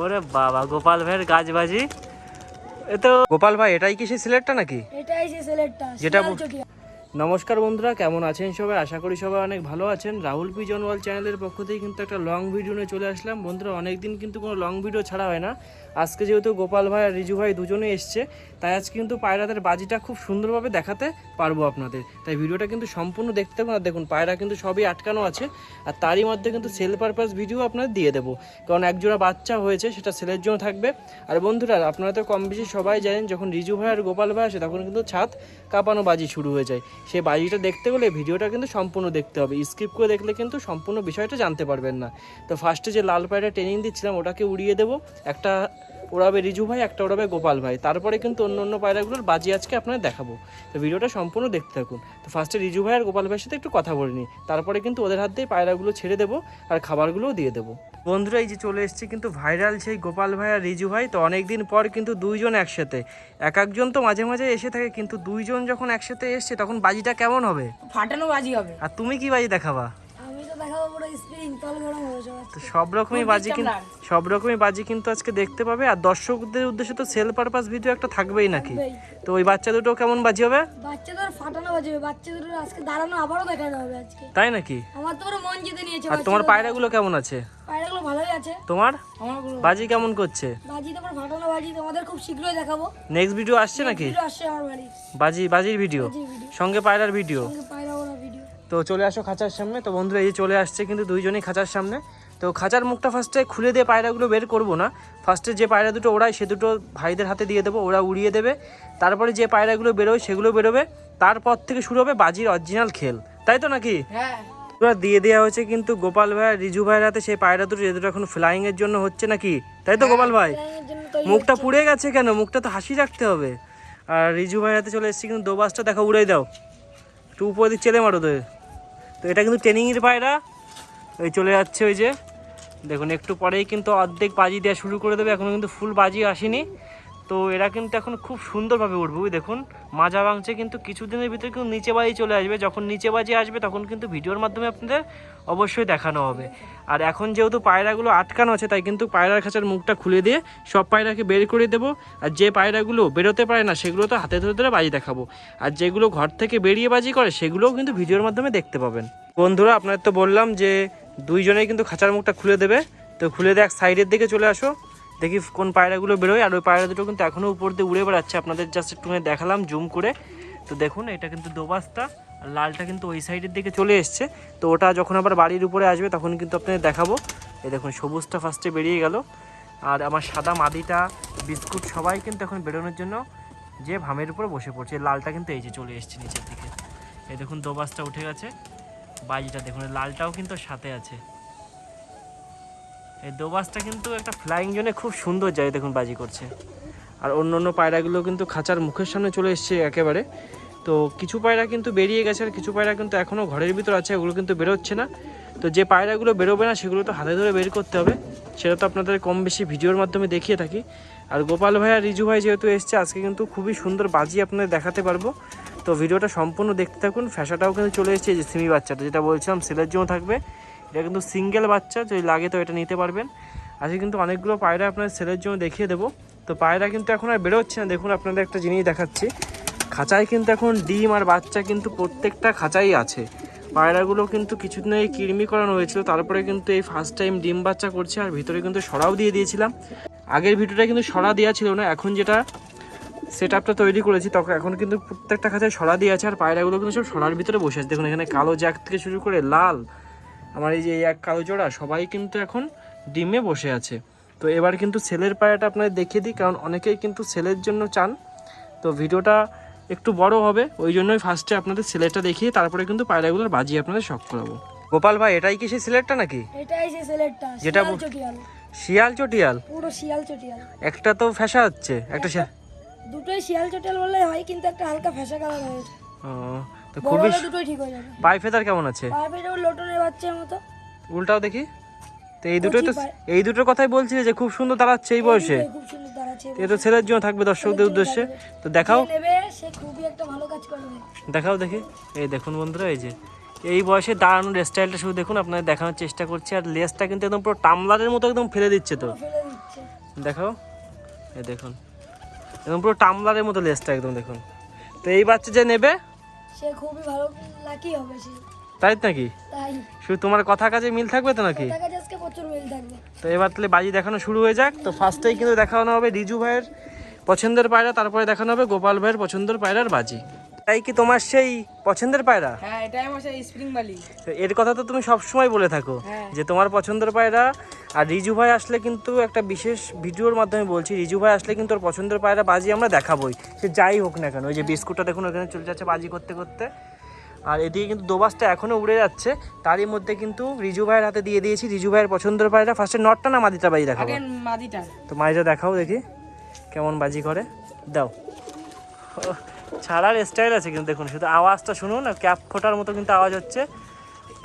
ওরে বাবা গোপাল ভাইয়ের গাছবাজি এ তো গোপাল ভাই এটাই কি সেই সিলেটটা নাকি? এটাই সেই সিলেটটা যেটা। নমস্কার বন্ধুরা কেমন আছেন সবাই? আশা করি সবাই অনেক ভালো আছেন। রাহুল পি জনওয়াল চ্যানেলের পক্ষ থেকে কিন্তু একটা লং ভিডিও নিয়ে চলে আসলাম। বন্ধুরা অনেক দিন কিন্তু কোনো লং ভিডিও ছাড়া হয় না। আজকে যেহেতু গোপাল ভাই আর রিজু ভাই দুজনে এসছে, তাই আজকে কিন্তু পায়রাদের বাজিটা খুব সুন্দরভাবে দেখাতে পারব আপনাদের। তাই ভিডিওটা কিন্তু সম্পূর্ণ দেখতে থাকুন, আর দেখুন, পায়রা কিন্তু সবই আটকানো আছে, আর তারই মধ্যে কিন্তু সেল পারপাস ভিডিও আপনাদের দিয়ে দেবো। কারণ একজোড়া বাচ্চা হয়েছে, সেটা সেলের জন্য থাকবে। আর বন্ধুরা, আপনারা তো কম বেশি সবাই জানেন, যখন রিজু ভাই আর গোপাল ভাই আসে, তখন কিন্তু ছাদ কাঁপানো বাজি শুরু হয়ে যায়। সেই বাজিটা দেখতে গেলে ভিডিওটা কিন্তু সম্পূর্ণ দেখতে হবে। স্কিপ করে দেখলে কিন্তু সম্পূর্ণ বিষয়টা জানতে পারবেন না। তো ফার্স্টে যে লাল পায়রা ট্রেনিং দিচ্ছিলাম, ওটাকে উড়িয়ে দেবো। একটা ওড়াবে রিজু ভাই একটা ওড়াবে গোপাল ভাই। তারপরে কিন্তু অন্য অন্য পায়রাগুলোর বাজি আজকে আপনাদের দেখাবো। তো ভিডিওটা সম্পূর্ণ দেখতে থাকুন। তো ফার্স্টে রিজু ভাই আর গোপাল ভাইয়ের সাথে একটু কথা বলে নিই। তারপরে কিন্তু ওদের হাত দিয়ে পায়রাগুলো ছেড়ে দেবো আর খাবারগুলোও দিয়ে দেবো। বন্ধুরা এই যে চলে এসেছে কিন্তু ভাইরাল সেই গোপাল ভাই আর রিজু ভাই। তো অনেক দিন পর কিন্তু দুইজন একসাথে। এক একজন তো মাঝে মাঝে এসে থাকে কিন্তু দুইজন যখন একসাথে এসছে তখন বাজিটা কেমন হবে? ফাটানো বাজি হবে। আর তুমি কি বাজি দেখাবা? তো সব রকমই বাজি কিন্তু সব রকমই বাজি কিন্তু আজকে দেখতে পাবে আর দর্শকদের উদ্দেশ্যে তো সেল পারপাস ভিডিও একটা থাকবেই নাকি? তো ওই বাচ্চা দুটো কেমন বাজি হবে? বাচ্চাদের ফাটানো বাজি হবে বাচ্চাদের আজকে দাঁড়ানো আবারও দেখানো হবে আজকে। তাই নাকি? আমার তো মন জিতে নিয়েছে আর তোমার পায়রাগুলো কেমন আছে? পায়রাগুলো ভালোই আছে। তোমার? বাজি কেমন করছে? বাজি ফাটানো বাজি তোমাদের খুব শীঘ্রই দেখাবো। নেক্সট ভিডিও আসছে নাকি? ভিডিও আসছে আমার বাড়ি বাজি বাজির ভিডিও সঙ্গে পায়রার ভিডিও সঙ্গে পায়রা ভিডিও তো চলে আসো খাঁচার সামনে। তো বন্ধুরা এই যে চলে আসছে কিন্তু দুইজনেই খাঁচার সামনে। তো খাঁচার মুখটা ফার্স্টে খুলে দিয়ে পায়রাগুলো বের করব না। ফার্স্টে যে পায়রা দুটো ওড়ায় সে দুটো ভাইদের হাতে দিয়ে দেবো ওরা উড়িয়ে দেবে। তারপরে যে পায়রাগুলো বেরোয় সেগুলো বেরোবে। তারপর থেকে শুরু হবে বাজির অরিজিনাল খেল। তাই তো নাকি? হ্যাঁ। ওরা দিয়ে দেওয়া হয়েছে কিন্তু গোপাল ভাই রিজু ভাইয়ের হাতে সেই পায়রা দুটো যে দুটো এখন ফ্লাইং এর জন্য হচ্ছে নাকি? তাই তো গোপাল ভাই? মুখটা পুড়ে গেছে কেন? মুখটা তো হাসি রাখতে হবে। আর রিজু ভাইয়ের হাতে চলে এসেছি কিন্তু দোবাসটা দেখা উড়াই দাও। একটু উপর দিক চেলে মারো তো তো এটা কিন্তু ট্রেনিংয়ের পায়রা ওই চলে যাচ্ছে ওই যে। দেখুন, একটু পরেই কিন্তু অর্ধেক বাজি দেওয়া শুরু করে দেবে। এখনও কিন্তু ফুল বাজি আসেনি। তো এরা কিন্তু এখন খুব সুন্দরভাবে উঠবে দেখুন। মাজা ভাঙছে, কিন্তু কিছুদিনের ভিতরে কিন্তু নিচে বাজি চলে আসবে। যখন নিচে বাজি আসবে, তখন কিন্তু ভিডিওর মাধ্যমে আপনাদের অবশ্যই দেখানো হবে। আর এখন যেহেতু পায়রাগুলো আটকানো আছে, তাই কিন্তু পায়রার খাঁচার মুখটা খুলে দিয়ে সব পায়রাকে বের করে দেবো। আর যে পায়রাগুলো বেরোতে পারে না, সেগুলো তো হাতে ধরে ধরে বাজি দেখাবো। আর যেগুলো ঘর থেকে বেরিয়ে বাজি করে, সেগুলোও কিন্তু ভিডিওর মাধ্যমে দেখতে পাবেন। বন্ধুরা, আপনাদের তো বললাম যে দুইজনেই কিন্তু খাঁচার মুখটা খুলে দেবে। তো খুলে দেখ সাইডের দিকে চলে আসো। দেখি কোন পায়রাগুলো বেরোয়, আর ওই পায়রা দুটো কিন্তু এখনও উপর দিয়ে উড়ে বেড়াচ্ছে। আপনাদের জাস্ট একটু দেখালাম জুম করে। তো দেখুন, এটা কিন্তু দোবাস্তা, আর লালটা কিন্তু ওই সাইডের দিকে চলে এসছে। তো ওটা যখন আবার বাড়ির উপরে আসবে, তখন কিন্তু আপনাদের দেখাবো। এই দেখুন, সবুজটা ফার্স্টে বেরিয়ে গেল। আর আমার সাদা মাদিটা, বিস্কুট সবাই কিন্তু এখন বেরোনোর জন্য যে ভামের উপরে বসে পড়ছে। লালটা কিন্তু এই যে চলে এসছে নিচের দিকে। এই দেখুন দোবাসটা উঠে গেছে। বাজিটা দেখুন, লালটাও কিন্তু সাথে আছে। এই দোবাসটা কিন্তু একটা ফ্লাইং জোনে খুব সুন্দর যায় দেখুন বাজি করছে। আর অন্য অন্য পায়রাগুলো কিন্তু খাঁচার মুখের সামনে চলে এসছে একেবারে। তো কিছু পায়রা কিন্তু বেরিয়ে গেছে আর কিছু পায়রা কিন্তু এখনও ঘরের ভিতর আছে ওগুলো কিন্তু বেরোচ্ছে না। তো যে পায়রাগুলো বেরোবে না, সেগুলো তো হাতে ধরে বের করতে হবে। সেটা তো আপনাদের কম বেশি ভিডিওর মাধ্যমে দেখিয়ে থাকি। আর গোপাল ভাই আর রিজু ভাই যেহেতু এসছে, আজকে কিন্তু খুবই সুন্দর বাজি আপনাদের দেখাতে পারব। তো ভিডিওটা সম্পূর্ণ দেখতে থাকুন। ফ্যাশাটাও কিন্তু চলে এসেছে যে সিমি বাচ্চাটা, যেটা বলছিলাম সেলের জন্য থাকবে। এটা কিন্তু সিঙ্গেল বাচ্চা, যদি লাগে তো এটা নিতে পারবেন। আজকে কিন্তু অনেকগুলো পায়রা আপনাদের সেলের জন্য দেখিয়ে দেবো। তো পায়রা কিন্তু এখন আর বেরোচ্ছে না। দেখুন, আপনাদের একটা জিনিস দেখাচ্ছি। খাঁচায় কিন্তু এখন ডিম আর বাচ্চা কিন্তু প্রত্যেকটা খাঁচাই আছে। পায়রাগুলো কিন্তু কিছুদিন আগে কৃমি করানো হয়েছিল, তারপরে কিন্তু এই ফার্স্ট টাইম ডিম বাচ্চা করছে আর ভিতরে কিন্তু সরাও দিয়ে দিয়েছিলাম। আগের ভিডিওটা কিন্তু সরা দেওয়া ছিল না, এখন যেটা সেট আপটা তৈরি করেছি তখন এখন কিন্তু প্রত্যেকটা খাঁচায় সরা দিয়ে আছে আর পায়রাগুলো কিন্তু সব সরার ভিতরে বসে আছে। দেখুন, এখানে কালো জ্যাক থেকে শুরু করে লাল আমার এই যে এই এক কালো জোড়া সবাই কিন্তু এখন ডিমে বসে আছে। তো এবার কিন্তু সেলের পায়রাটা আপনাদের দেখিয়ে দিই কারণ অনেকেই কিন্তু সেলের জন্য চান। তো ভিডিওটা একটু বড় হবে ওই জন্যই ফার্স্টে আপনাদের সিলেটটা দেখিয়ে তারপরে কিন্তু পায়রাগুলোর বাজিয়ে আপনাদের শখ করাবো। গোপাল ভাই এটাই কি সেই সিলেটটা নাকি? এটাই সে সিলেটটা যেটা শিয়াল চটিয়াল। শিয়াল চটিয়াল? পুরো শিয়াল চটিয়াল। একটা তো ফ্যাসা হচ্ছে একটা দুটোই শিয়াল চটিয়াল বললে হয় কিন্তু একটা হালকা ফ্যাশা কালার হয়েছে। ও, তো খুবই দুটোই ঠিক হয়ে যাবে। পাই ফেদার কেমন আছে? পারফেক্ট ওর লোটনের বাচ্চার মতো। উল্টাও দেখি। তো এই দুটোই তো এই দুটোর কথাই বলছিলে যে খুব সুন্দর দাঁড়াচ্ছে এই বয়সে। খুব সুন্দর দাঁড়াচ্ছে তো এ তো ছেলের জন্য থাকবে দর্শকদের উদ্দেশ্যে। তো দেখাও। সে খুবই একটা ভালো কাজ করবে দেখাও দেখি। এই দেখুন বন্ধুরা এই যে। এই বয়সে দাঁড়ানোর স্টাইলটা শুধু দেখুন আপনাদের দেখানোর চেষ্টা করছি। আর লেসটা কিন্তু একদম পুরো টামলারের মতো একদম ফেলে দিচ্ছে তো। দেখাও। এই দেখুন। একদম পুরো টামলারের মতো লেসটা একদম দেখুন। তো এই বাচ্চা যে নেবে সে খুবই ভালো লাকি হবে সে। তাই নাকি? তাই। শুধু তোমার কথা কাজে মিল থাকবে তো নাকি? কথা কাজে আজকে প্রচুর মিল থাকবে। তো এবার তাহলে বাজি দেখানো শুরু হয়ে যাক। তো ফার্স্টেই কিন্তু দেখানো হবে রিজু ভাইয়ের পছন্দের পায়রা তারপরে দেখানো হবে গোপাল ভাইয়ের পছন্দের পায়রার বাজি। তাই কি তোমার সেই পছন্দের পায়রা? হ্যাঁ এটাই আমার সেই স্প্রিং বালি। এর কথা তো তুমি সব সময় বলে থাকো হ্যাঁ। যে তোমার পছন্দের পায়রা আর রিজু ভাই আসলে কিন্তু একটা বিশেষ ভিডিওর মাধ্যমে বলছি রিজু ভাই আসলে কিন্তু ওর পছন্দের পায়রা বাজি আমরা দেখাবোই। সে যাই হোক না কেন ওই যে বিস্কুটটা দেখুন ওখানে চলে যাচ্ছে বাজি করতে করতে। আর এদিকে কিন্তু দোবাসটা এখনও উড়ে যাচ্ছে তারই মধ্যে কিন্তু রিজু ভাইয়ের হাতে দিয়ে দিয়েছি রিজু ভাইয়ের পছন্দের পায়রা। ফার্স্টে নটটা না মাদিটা বাজি দেখাবো? মাদিটা। তো মাইজা দেখাও দেখি কেমন বাজি করে। দাও। ছাড়ার স্টাইল আছে কিন্তু দেখুন শুধু আওয়াজটা শুনুন আর ক্যাপ ফোটার মতো কিন্তু আওয়াজ হচ্ছে।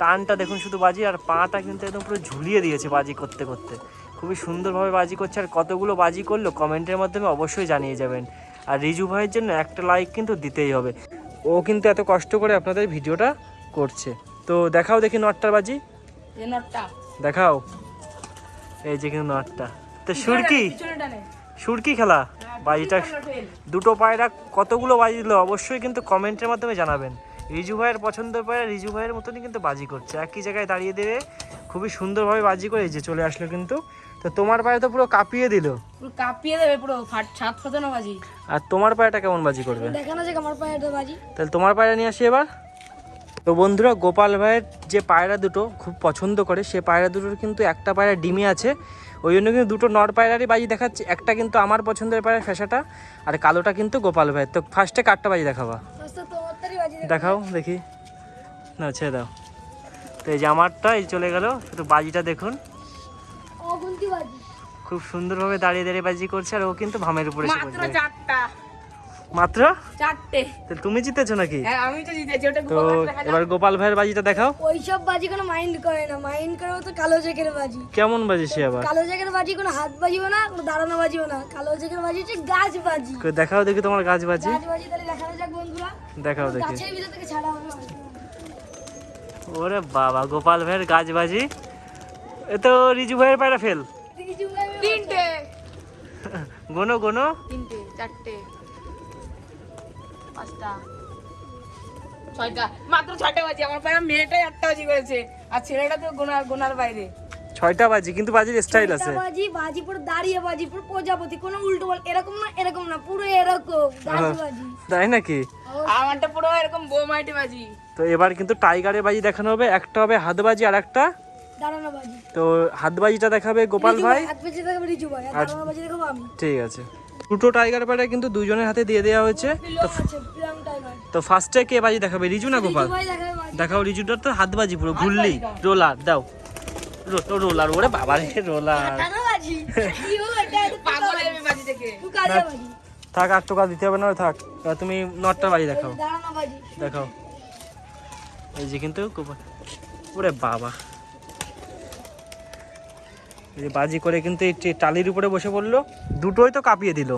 টানটা দেখুন শুধু বাজি আর পাটা কিন্তু একদম পুরো ঝুলিয়ে দিয়েছে বাজি করতে করতে। খুবই সুন্দরভাবে বাজি করছে আর কতগুলো বাজি করল কমেন্টের মাধ্যমে অবশ্যই জানিয়ে যাবেন। আর রিজু ভাইয়ের জন্য একটা লাইক কিন্তু দিতেই হবে। ও কিন্তু এত কষ্ট করে আপনাদের ভিডিওটা করছে। তো দেখাও দেখি নটটার বাজি। দেখাও। এই যে কিন্তু নটটা। তো সুরকি? সুরকি খেলা? বাজিটা দুটো পায়রা কতগুলো বাজি দিল অবশ্যই কিন্তু কমেন্টের মাধ্যমে জানাবেন। রিজু ভাইয়ের পছন্দের পায়রা রিজু ভাইয়ের মতনই কিন্তু বাজি করছে। একই জায়গায় দাঁড়িয়ে দেবে খুবই সুন্দরভাবে বাজি করে যে চলে আসলো কিন্তু। তো তোমার পায়ে তো পুরো কাঁপিয়ে দিল। পুরো কাঁপিয়ে দেবে পুরো ফাট ছাদ ফাটানো বাজি। আর তোমার পায়রাটা কেমন বাজি করবে? দেখানো যাক আমার পায়ে একটা বাজি। তাহলে তোমার পায়রা নিয়ে আসি এবার। তো বন্ধুরা গোপাল ভাইয়ের যে পায়রা দুটো খুব পছন্দ করে সে পায়রা দুটোর কিন্তু একটা পায়রা ডিমে আছে। ওই জন্য কিন্তু দুটো নর পায়রারই বাজি দেখাচ্ছি। একটা কিন্তু আমার পছন্দের পায়রা ফেসাটা আর কালোটা কিন্তু গোপাল ভাইয়ের তো ফার্স্টে কাঠটা বাজি দেখাবা। দেখাও দেখি। না ছেড়ে দাও। তো এই যে আমারটা এই চলে গেল। শুধু বাজিটা দেখুন। খুব সুন্দরভাবে দাঁড়িয়ে দাঁড়িয়ে বাজি করছে আর ও কিন্তু ভামের উপরে মাত্র চারটা। মাত্র? চারটে। তো তুমি জিতেছো নাকি? হ্যাঁ আমি তো জিতেছি ওটা তো। এবার গোপাল ভাইয়ের বাজিটা দেখাও। ওইসব বাজি কোনো মাইন্ড করে না মাইন্ড করে তো কালো জেকের বাজি। কেমন বাজি সে আবার? কালো জেকের বাজি কোনো হাত বাজিও না কোনো দাঁড়ানো বাজিও না। কালো জেকের বাজি হচ্ছে গাছ বাজি। কই দেখাও দেখি তোমার গাছ বাজি। গাছ বাজি তাহলে দেখানো যাক বন্ধুরা। দেখাও দেখি। গাছের ভিতর থেকে ছাড়া হবে ওরে বাবা গোপাল ভাইয়ের গাছ বাজি। এ তো রিজু ভাইয়ের পায়রা ফেল। তিনটে। গোনো গোনো। তিনটে চারটে। পাঁচটা। ছয়টা। মাত্র ছয়টা বাজি আমার পায়ে মেয়েটাই আটটা বাজি করেছে আর ছেলেটা তো গোনার গোনার বাইরে। ছয়টা বাজি কিন্তু বাজির স্টাইল আছে। বাজি বাজি পুরো দাঁড়িয়ে বাজি পুরো প্রজাপতি কোনো উল্টো বল এরকম না এরকম না পুরো এরকম বাজি। তাই নাকি? আমারটা পুরো এরকম বোমাইটি বাজি। তো এবার কিন্তু টাইগারের বাজি দেখানো হবে একটা হবে হাত বাজি আর একটা? তো হাত বাজিটা দেখাবে গোপাল ভাই। হাত পেঁচে দেখাবো রিজু ভাই আর বাজি দেখাবো ঠিক আছে। দুটো টাইগার পায়রা কিন্তু দুজনের হাতে দিয়ে দেওয়া হয়েছে। তো ফার্স্টে কে বাজি দেখাবে? রিজু না গোপাল? দেখাও রিজুটার তো হাত বাজি পুরো ঘুরলি রোলার দাও। রোলার ওরে বাবা রে রোলার দাঁড়ানো বাজি? কি হলো এটা এটা পাগল হবে বাজি। দেখে তুই কাজে বাজি। থাক আর টোকা দিতে হবে না থাক। তুমি নটটা বাজি দেখাও। দাঁড়ানো বাজি। দেখাও। এই যে কিন্তু গোপাল। ওরে বাবা। এই যে বাজি করে কিন্তু এই টালির উপরে বসে পড়ল। দুটোই তো কাঁপিয়ে দিল।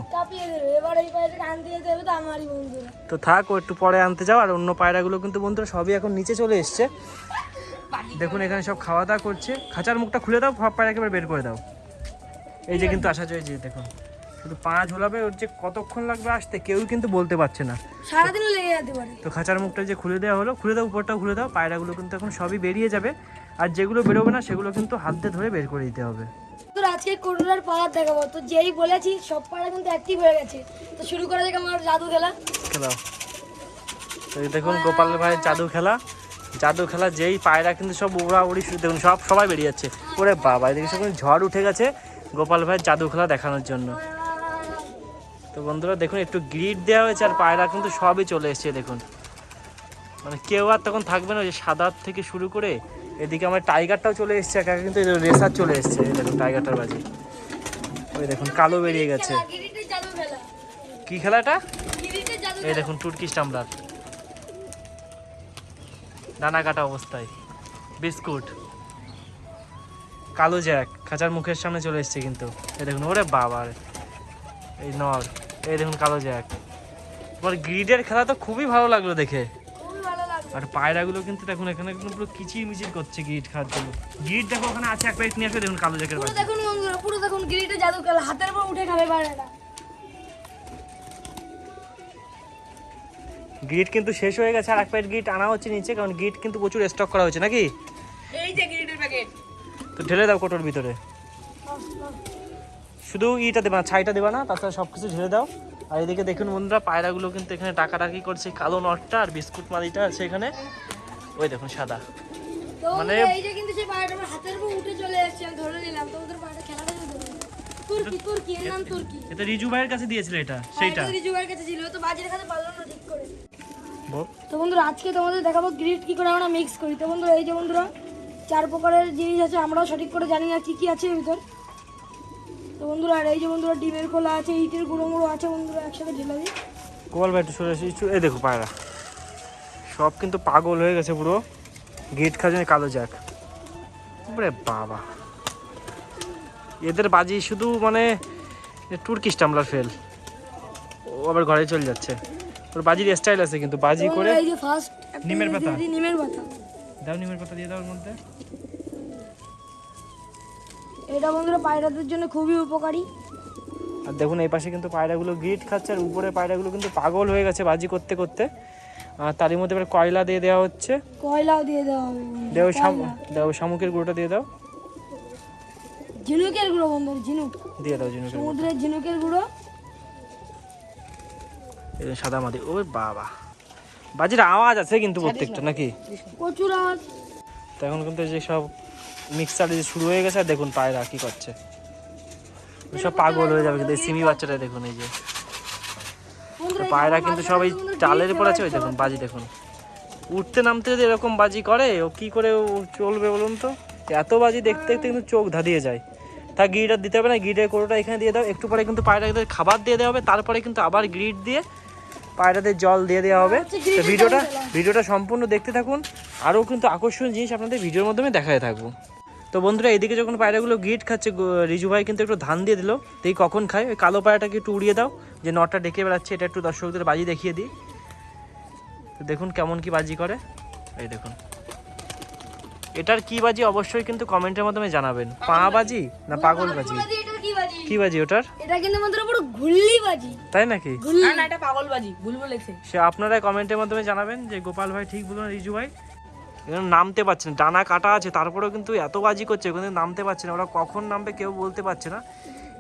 তো তো থাক ও একটু পরে আনতে যাও আর অন্য পায়রাগুলো কিন্তু বন্ধুরা সবই এখন নিচে চলে এসছে। দেখুন এখানে সব খাওয়া দাওয়া করছে। খাঁচার মুখটা খুলে দাও সব পায়রা একেবারে বের করে দাও। এই যে কিন্তু আসা যায় যে দেখুন। শুধু পা ঝোলাবে ওর যে কতক্ষণ লাগবে আসতে কেউ কিন্তু বলতে পারছে না। সারাদিন লেগে যেতে পারে। তো খাঁচার মুখটা যে খুলে দেওয়া হলো খুলে দাও উপরটাও খুলে দাও পায়রাগুলো কিন্তু এখন সবই বেরিয়ে যাবে। আর যেগুলো বেরোবে না সেগুলো কিন্তু হাত দিয়ে ধরে বের করে দিতে হবে। তোর আজকে করোনার পাওয়ার দেখাবো। তো যেই বলেছি সব পাড়া কিন্তু অ্যাক্টিভ হয়ে গেছে। তো শুরু করা যাক আমার জাদু খেলা। এই দেখুন গোপাল ভাইয়ের জাদু খেলা। জাদু খেলা যেই পায়রা কিন্তু সব উড়া উড়ি দেখুন সব সবাই বেরিয়ে যাচ্ছে। ওরে বাবা এদিকে সব ঝড় উঠে গেছে গোপাল ভাইয়ের জাদু খেলা দেখানোর জন্য। তো বন্ধুরা দেখুন একটু গ্রিড দেওয়া হয়েছে আর পায়রা কিন্তু সবই চলে এসছে দেখুন। মানে কেউ আর তখন থাকবে না যে সাদার থেকে শুরু করে এদিকে আমার টাইগারটাও চলে এসছে, একা কিন্তু রেসার চলে এসছে। দেখুন, টাইগারটার বাজি। ওই দেখুন, কালো বেরিয়ে গেছে। কি খেলাটা এই দেখুন তুর্কিশ টামলার ডানা কাটা অবস্থায়। বিস্কুট। কালো জ্যাক, খাঁচার মুখের সামনে চলে এসছে কিন্তু। এই দেখুন, ওরে বাবার এই নর, এই দেখুন, কালো জ্যাক। তোমার গ্রিডের খেলা তো খুবই ভালো লাগল দেখে। আর পায়রাগুলো কিন্তু দেখুন এখানে একদম পুরো কিচির মিচির করছে গিট খাওয়ার জন্য। গিট দেখো ওখানে আছে এক প্যাকেট নিয়ে আসবে দেখুন কালো জ্যাকের পুরো দেখুন বন্ধুরা পুরো দেখুন গিরিটে জাদু খেলা হাতের উপর উঠে খাবে পায়রাটা। গিট কিন্তু শেষ হয়ে গেছে আর এক প্যাকেট গিট আনা হচ্ছে নিচে কারণ গিট কিন্তু প্রচুর স্টক করা হয়েছে নাকি? এই যে গ্রিডের প্যাকেট তো ঢেলে দাও কোটোর ভিতরে। শুধু ইটা দেবা না ছাইটা দেবা না তাছাড়া সব কিছু ঢেলে দাও। আর এদিকে দেখুন বন্ধুরা পায়রাগুলো কিন্তু এখানে টাকাটাকি করছে কালো নটটা আর বিস্কুট মালিটা আছে এখানে। ওই দেখুন সাদা। মানে- বন্ধুরা, কিন্তু সেই পায়রাটা আমার হাতের উপর উঠে চলে এসেছে আমি ধরে নিলাম। তো পায়রাটা খেলাটা কিন্তু ধরে নিলাম। তুর্কি তুর্কি এর নাম তুর্কি। এটা রিজু ভাইয়ের কাছে দিয়েছিল এটা সেইটা। পায়রাটা রিজুভাইয়ের কাছে ছিল তো বাজি দেখাতে পারল না ঠিক করে। তো বন্ধুরা আজকে তোমাদের দেখাবো গ্রিড কি করে আমরা মিক্স করি। তো বন্ধুরা এই যে বন্ধুরা চার প্রকারের জিনিস আছে আমরাও সঠিক করে জানি না কি কি আছে ভিতর। তো বন্ধুরা আর এই যে বন্ধুরা ডিমের খোলা আছে ইটের গুঁড়ো মুড়ো আছে বন্ধুরা একসাথে ঢেলে দিই গোপাল ভাই একটু সরে আসি এই দেখো পায়রা। সব কিন্তু পাগল হয়ে গেছে পুরো। গেট খাজনে কালো যাক। বাবা। এদের বাজি শুধু মানে টুর্কিশ টামলার ফেল। ও আবার ঘরে চলে যাচ্ছে। ওর বাজির স্টাইল আছে কিন্তু বাজি করে নিমের পাতা। নিমের পাতা। দাও নিমের পাতা দিয়ে দাও ওর মধ্যে। এটা বন্ধুরা পায়রাদের জন্য খুবই উপকারী। আর দেখুন এই পাশে কিন্তু পায়রাগুলো গিট খাচ্ছে আর উপরে পায়রাগুলো কিন্তু পাগল হয়ে গেছে বাজি করতে করতে। আর তারই মধ্যে এবার কয়লা দিয়ে দেওয়া হচ্ছে। কয়লাও দিয়ে দেওয়া হবে দেও শামু দেও শামুকের গুঁড়োটা দিয়ে দাও। ঝিনুকের গুঁড়ো বন্ধুরা ঝিনুক। দিয়ে দাও জিনুকের গুঁড়ো। সমুদ্রের ঝিনুকের গুঁড়ো। এই সাদা মাদি ওই বাবা। বাজির আওয়াজ আছে কিন্তু প্রত্যেকটা নাকি? প্রচুর আওয়াজ। তো এখন কিন্তু যে সব মিক্সার যে শুরু হয়ে গেছে আর দেখুন পায়রা কি করছে। ওই সব পাগল হয়ে যাবে কিন্তু এই সিমি বাচ্চাটা দেখুন এই যে। পায়রা কিন্তু সবাই চালের উপর আছে ওই দেখুন বাজি দেখুন। উঠতে নামতে যদি এরকম বাজি করে ও কি করে ও চলবে বলুন তো? এত বাজি দেখতে দেখতে কিন্তু চোখ ধাঁধিয়ে যায়। তা আর দিতে হবে না গিটের কোটোটা এখানে দিয়ে দাও। একটু পরে কিন্তু পায়রাদের খাবার দিয়ে দেওয়া হবে তারপরে কিন্তু আবার গ্রিট দিয়ে পায়রাদের জল দিয়ে দেওয়া হবে। তো ভিডিওটা ভিডিওটা সম্পূর্ণ দেখতে থাকুন। আরও কিন্তু আকর্ষণীয় জিনিস আপনাদের ভিডিওর মাধ্যমে দেখাতে থাকব। তো বন্ধুরা এদিকে যখন পায়রাগুলো গিট খাচ্ছে রিজু ভাই কিন্তু একটু ধান দিয়ে দিল। দেখি কখন খায়? ওই কালো পায়রাটাকে একটু উড়িয়ে দাও যে নটা ডেকে বেড়াচ্ছে এটা একটু দর্শকদের বাজি দেখিয়ে দিই। তো দেখুন কেমন কি বাজি করে। এই দেখুন। এটার কি বাজি? অবশ্যই কিন্তু কমেন্টের মাধ্যমে জানাবেন। পা বাজি না পাগল বাজি? বাজি, কি বাজি? ওটার? এটা কিন্তু বন্ধুরা পুরো ঘুল্লি বাজি। তাই নাকি? না না এটা পাগলবাজি ভুল বলেছে। সে আপনারা কমেন্টের মাধ্যমে জানাবেন যে গোপাল ভাই ঠিক বলুন রিজু ভাই। এখানে নামতে পারছে না। ডানা কাটা আছে, তারপরেও কিন্তু এত বাজি করছে কিন্তু নামতে পারছে না। ওরা কখন নামবে কেউ বলতে পারছে না।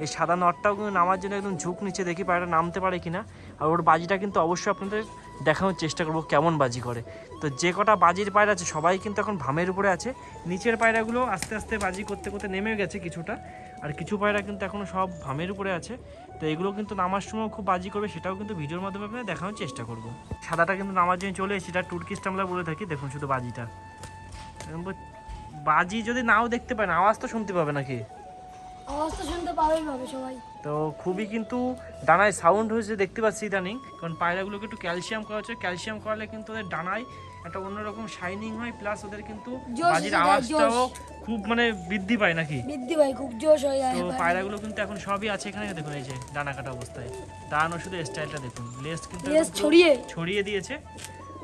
এই সাদা নটটাও কিন্তু নামার জন্য একদম ঝুঁক নিচ্ছে, দেখি পায়রা নামতে পারে কিনা। আর ওর বাজিটা কিন্তু অবশ্যই আপনাদের দেখানোর চেষ্টা করব কেমন বাজি করে। তো যে কটা বাজির পায়রা আছে, সবাই কিন্তু এখন ভামের উপরে আছে। নিচের পায়রাগুলো আস্তে আস্তে বাজি করতে করতে নেমে গেছে কিছুটা। আর কিছু পায়রা কিন্তু এখনও সব ভামের উপরে আছে। তো এগুলো কিন্তু নামার সময় খুব বাজি করবে, সেটাও কিন্তু ভিডিওর মাধ্যমে আপনাদের দেখানোর চেষ্টা করব। সাদাটা কিন্তু নামার জন্য চলে এসেছে, এটা টুর্কিস্ট আমরা বলে থাকি। দেখুন শুধু বাজিটা। বাজি যদি নাও দেখতে পারেন, আওয়াজ তো শুনতে পাবে নাকি? আওয়াজ তো শুনতে পাবে সবাই। তো খুবই কিন্তু ডানায় সাউন্ড হয়েছে দেখতে পাচ্ছি ইদানিং। কারণ পায়রাগুলোকে একটু ক্যালসিয়াম করা হচ্ছে। ক্যালসিয়াম করালে কিন্তু ওদের ডানায় একটা অন্যরকম শাইনিং হয় প্লাস ওদের কিন্তু বাজির আওয়াজটাও খুব মানে বৃদ্ধি পায় নাকি? বৃদ্ধি পায় খুব জোশ হয়ে তো পায়রাগুলো কিন্তু এখন সবই আছে এখানে দেখুন এই যে ডানা কাটা অবস্থায়। দাঁড়ানো শুধু স্টাইলটা দেখুন। লেস কিন্তু ছড়িয়ে। ছড়িয়ে দিয়েছে।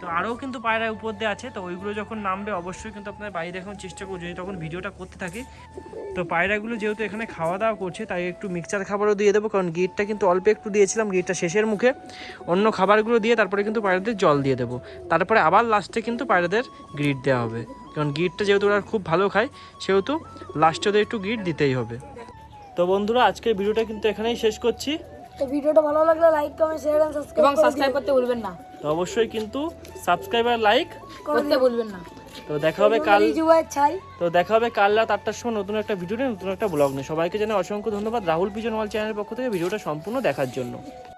তো আরও কিন্তু পায়রা উপর দিয়ে আছে তো ওইগুলো যখন নামবে অবশ্যই কিন্তু আপনার বাইরে দেখানোর চেষ্টা করব যদি তখন ভিডিওটা করতে থাকি। তো পায়রাগুলো যেহেতু এখানে খাওয়া দাওয়া করছে তাই একটু মিক্সচার খাবারও দিয়ে দেবো কারণ গিটটা কিন্তু অল্প একটু দিয়েছিলাম গিটটা শেষের মুখে। অন্য খাবারগুলো দিয়ে তারপরে কিন্তু পায়রাদের জল দিয়ে দেবো। তারপরে আবার লাস্টে কিন্তু পায়রাদের গ্রিট দেওয়া হবে কারণ গিটটা যেহেতু ওরা খুব ভালো খায় সেহেতু লাস্টে ওদের একটু গিট দিতেই হবে। তো বন্ধুরা আজকের ভিডিওটা কিন্তু এখানেই শেষ করছি। তো ভিডিওটা ভালো লাগলে লাইক কমেন্ট শেয়ার এন্ড এবং সাবস্ক্রাইব সাবস্ক্রাইব করতে ভুলবেন না। তো অবশ্যই কিন্তু সাবস্ক্রাইব আর লাইক করতে ভুলবেন না। তো দেখা হবে কাল তো দেখা হবে কাল রাত আটটার সময় নতুন একটা ভিডিও নিয়ে নতুন একটা ব্লগ নিয়ে। সবাইকে জানাই অসংখ্য ধন্যবাদ রাহুল পিজন ওয়াল চ্যানেলের পক্ষ থেকে ভিডিওটা সম্পূর্ণ দেখার জন্য।